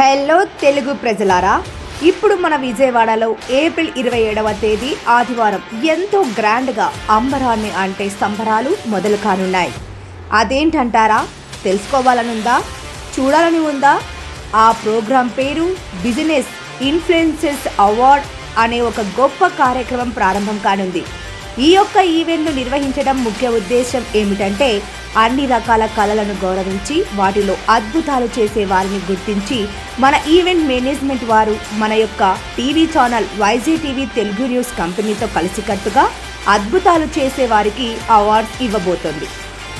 Hello Telugu ప్రజలారా ఇప్పుడు మన విజయవాడలో ఏప్రిల్ ఇరవై ఏడవ తేదీ ఆదివారం ఎంతో గ్రాండ్గా అంబరాన్ని అంటే సంబరాలు మొదలు కానున్నాయి. అదేంటంటారా? తెలుసుకోవాలనుందా? చూడాలని ఉందా? ఆ ప్రోగ్రాం పేరు బిజినెస్ ఇన్ఫ్లుయెన్సెస్ అవార్డ్ అనే ఒక గొప్ప కార్యక్రమం ప్రారంభం కానుంది. ఈ యొక్క ఈవెంట్ను నిర్వహించడం ముఖ్య ఉద్దేశం ఏమిటంటే అన్ని రకాల కళలను గౌరవించి వాటిలో అద్భుతాలు చేసే వారిని గుర్తించి మన ఈవెంట్ మేనేజ్మెంట్ వారు మన యొక్క TV channel YG TV Telugu news కంపెనీతో కలిసికట్టుగా అద్భుతాలు చేసే వారికి అవార్డ్స్ ఇవ్వబోతోంది.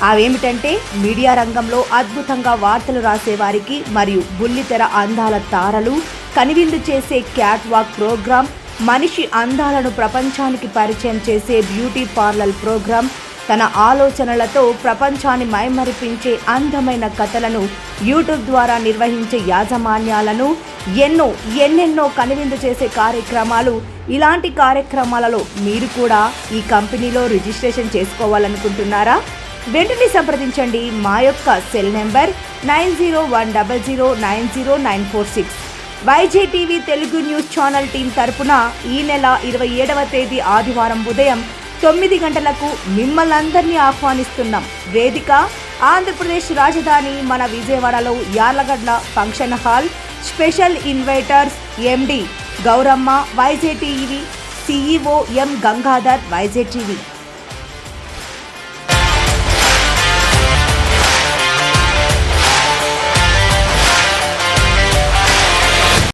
అవేమిటంటే మీడియా రంగంలో అద్భుతంగా వార్తలు రాసేవారికి మరియు బుల్లితెర అందాల తారలు కనివిందు చేసే క్యాట్ వాక్ ప్రోగ్రామ్ మనిషి అందాలను ప్రపంచానికి పరిచయం చేసే బ్యూటీ పార్లర్ ప్రోగ్రాం తన ఆలోచనలతో ప్రపంచాన్ని మైమరిపించే అందమైన కథలను యూట్యూబ్ ద్వారా నిర్వహించే యాజమాన్యాలను ఎన్నో ఎన్నెన్నో కనువిందు చేసే కార్యక్రమాలు. ఇలాంటి కార్యక్రమాలలో మీరు కూడా ఈ కంపెనీలో రిజిస్ట్రేషన్ చేసుకోవాలనుకుంటున్నారా? వెంటనే సంప్రదించండి. మా యొక్క cell number nine zero one double zero nine zero nine four six. YJ TV Telugu news channel team తరపున ఈ నెల ఇరవై ఏడవ తేదీ ఆదివారం ఉదయం తొమ్మిది గంటలకు మిమ్మల్ని అందరినీ ఆహ్వానిస్తున్నాం. వేదిక ఆంధ్రప్రదేశ్ రాజధాని మన విజయవాడలో Yarlagadda function hall special inviters MD Gowramma YJ TV CEO M Gangadhar YJ TV